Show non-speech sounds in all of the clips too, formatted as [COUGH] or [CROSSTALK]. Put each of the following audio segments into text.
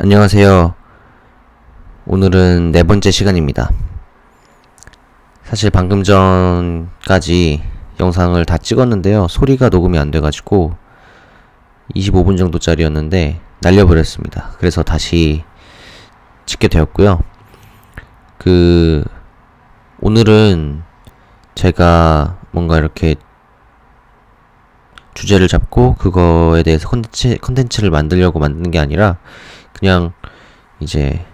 안녕하세요. 오늘은 네 번째 시간입니다. 사실 방금 전까지 영상을 다 찍었는데요. 소리가 녹음이 안 돼가지고 25분 정도짜리였는데 날려버렸습니다. 그래서 다시 찍게 되었고요. 그, 오늘은 제가 뭔가 이렇게 주제를 잡고 그거에 대해서 컨텐츠, 컨텐츠를 만들려고 만드는 게 아니라 그냥 이제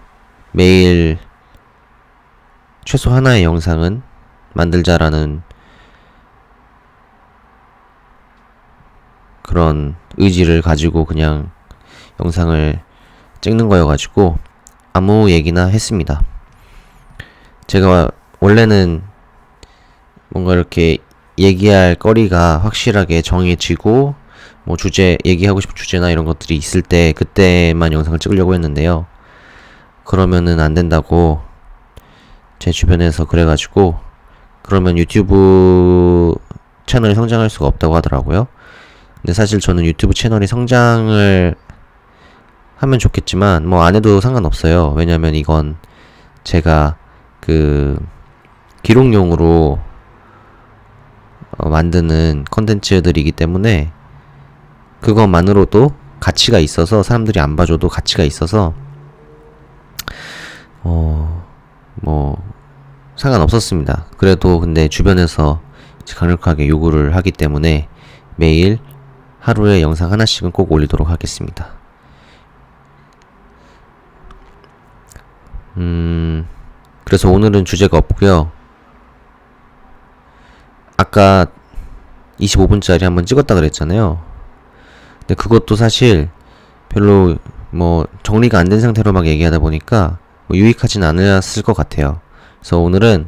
매일 최소 하나의 영상은 만들자라는 그런 의지를 가지고 그냥 영상을 찍는 거여가지고 아무 얘기나 했습니다. 제가 원래는 뭔가 이렇게 얘기할 거리가 확실하게 정해지고 뭐 주제 얘기하고 싶은 주제나 이런 것들이 있을 때 그때만 영상을 찍으려고 했는데요. 그러면은 안 된다고 제 주변에서 그래가지고 그러면 유튜브 채널이 성장할 수가 없다고 하더라고요. 근데 사실 저는 유튜브 채널이 성장을 하면 좋겠지만 뭐 안 해도 상관없어요. 왜냐면 이건 제가 그 기록용으로 어, 만드는 컨텐츠들이기 때문에 그것만으로도 가치가 있어서 사람들이 안 봐줘도 가치가 있어서 어 뭐 상관없었습니다. 그래도 근데 주변에서 강력하게 요구를 하기 때문에 매일 하루에 영상 하나씩은 꼭 올리도록 하겠습니다. 음 그래서 오늘은 주제가 없고요. 아까 25분짜리 한번 찍었다 그랬잖아요. 근데 그것도 사실 별로 뭐 정리가 안 된 상태로 막 얘기하다 보니까 뭐 유익하진 않았을 것 같아요. 그래서 오늘은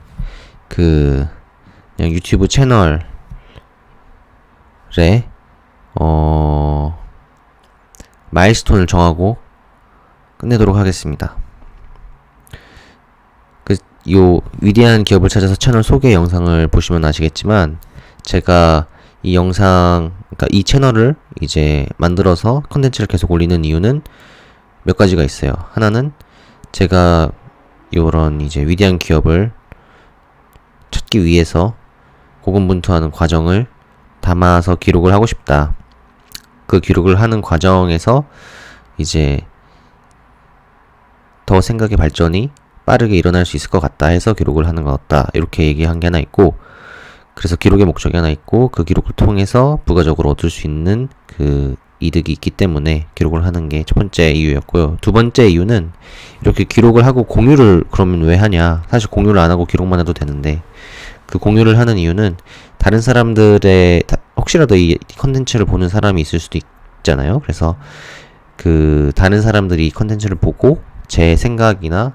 그 그냥 유튜브 채널에 어 마일스톤을 정하고 끝내도록 하겠습니다. 그요 위대한 기업을 찾아서 채널 소개 영상을 보시면 아시겠지만 제가 이 영상, 그러니까 이 채널을 이제 만들어서 컨텐츠를 계속 올리는 이유는 몇 가지가 있어요. 하나는 제가 요런 이제 위대한 기업을 찾기 위해서 고군분투하는 과정을 담아서 기록을 하고 싶다. 그 기록을 하는 과정에서 이제 더 생각의 발전이 빠르게 일어날 수 있을 것 같다 해서 기록을 하는 것 같다. 이렇게 얘기한 게 하나 있고, 그래서 기록의 목적이 하나 있고, 그 기록을 통해서 부가적으로 얻을 수 있는 그 이득이 있기 때문에 기록을 하는 게 첫 번째 이유였고요. 두 번째 이유는 이렇게 기록을 하고 공유를 그러면 왜 하냐? 사실 공유를 안 하고 기록만 해도 되는데, 그 공유를 하는 이유는 다른 사람들의, 다- 혹시라도 이 컨텐츠를 보는 사람이 있을 수도 있잖아요. 그래서 그 다른 사람들이 이 컨텐츠를 보고 제 생각이나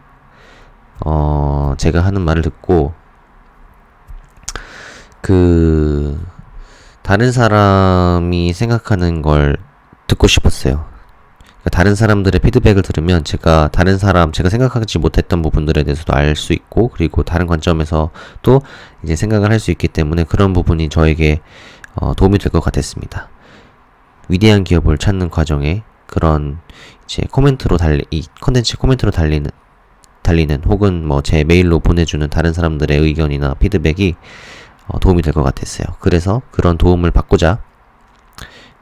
어, 제가 하는 말을 듣고, 그, 다른 사람이 생각하는 걸 듣고 싶었어요. 그러니까 다른 사람들의 피드백을 들으면 제가 다른 사람, 제가 생각하지 못했던 부분들에 대해서도 알 수 있고, 그리고 다른 관점에서 또 이제 생각을 할 수 있기 때문에 그런 부분이 저에게 어, 도움이 될 것 같았습니다. 위대한 기업을 찾는 과정에 그런 이제 코멘트로 달리, 이 컨텐츠 코멘트로 달리는 달리는 혹은 뭐 제 메일로 보내주는 다른 사람들의 의견이나 피드백이 어, 도움이 될 것 같았어요. 그래서 그런 도움을 받고자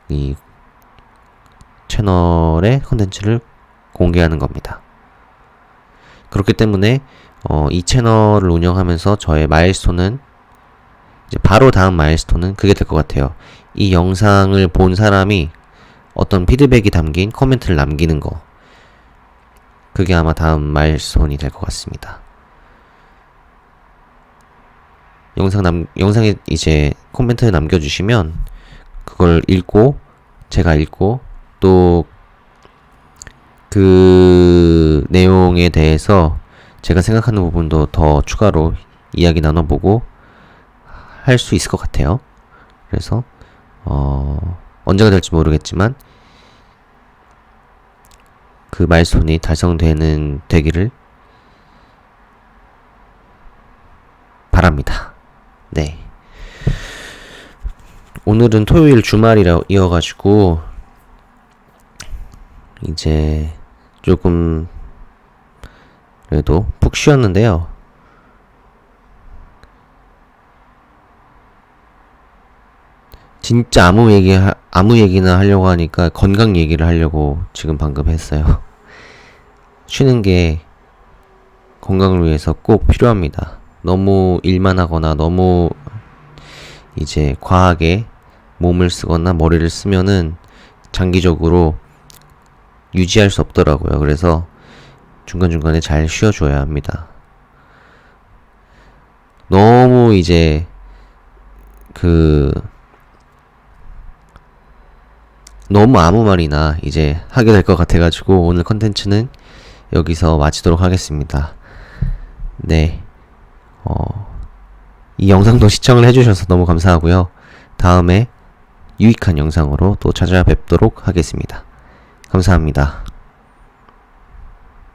이 채널의 컨텐츠를 공개하는 겁니다. 그렇기 때문에 어, 이 채널을 운영하면서 저의 마일스톤은 이제 바로 다음 마일스톤은 그게 될 것 같아요. 이 영상을 본 사람이 어떤 피드백이 담긴 코멘트를 남기는 거. 그게 아마 다음 마일스톤이 될 것 같습니다. 영상 남, 영상에 이제 코멘트 남겨주시면 그걸 읽고 제가 읽고 또 그 내용에 대해서 제가 생각하는 부분도 더 추가로 이야기 나눠보고 할 수 있을 것 같아요. 그래서 어, 언제가 될지 모르겠지만 그 마일스톤이 달성되는 되기를 바랍니다. 네. 오늘은 토요일 주말이라 이어가지고 이제 조금 그래도 푹 쉬었는데요. 진짜 아무 얘기 하- 아무 얘기나 하려고 하니까 건강 얘기를 하려고 지금 방금 했어요. [LAUGHS] 쉬는 게 건강을 위해서 꼭 필요합니다. 너무 일만 하거나 너무 이제 과하게 몸을 쓰거나 머리를 쓰면은 장기적으로 유지할 수 없더라고요. 그래서 중간중간에 잘 쉬어줘야 합니다. 너무 이제 그 너무 아무 말이나 이제 하게 될 것 같아가지고 오늘 컨텐츠는 여기서 마치도록 하겠습니다. 네. 어, 이 영상도 시청을 해주셔서 너무 감사하고요. 다음에 유익한 영상으로 또 찾아뵙도록 하겠습니다. 감사합니다.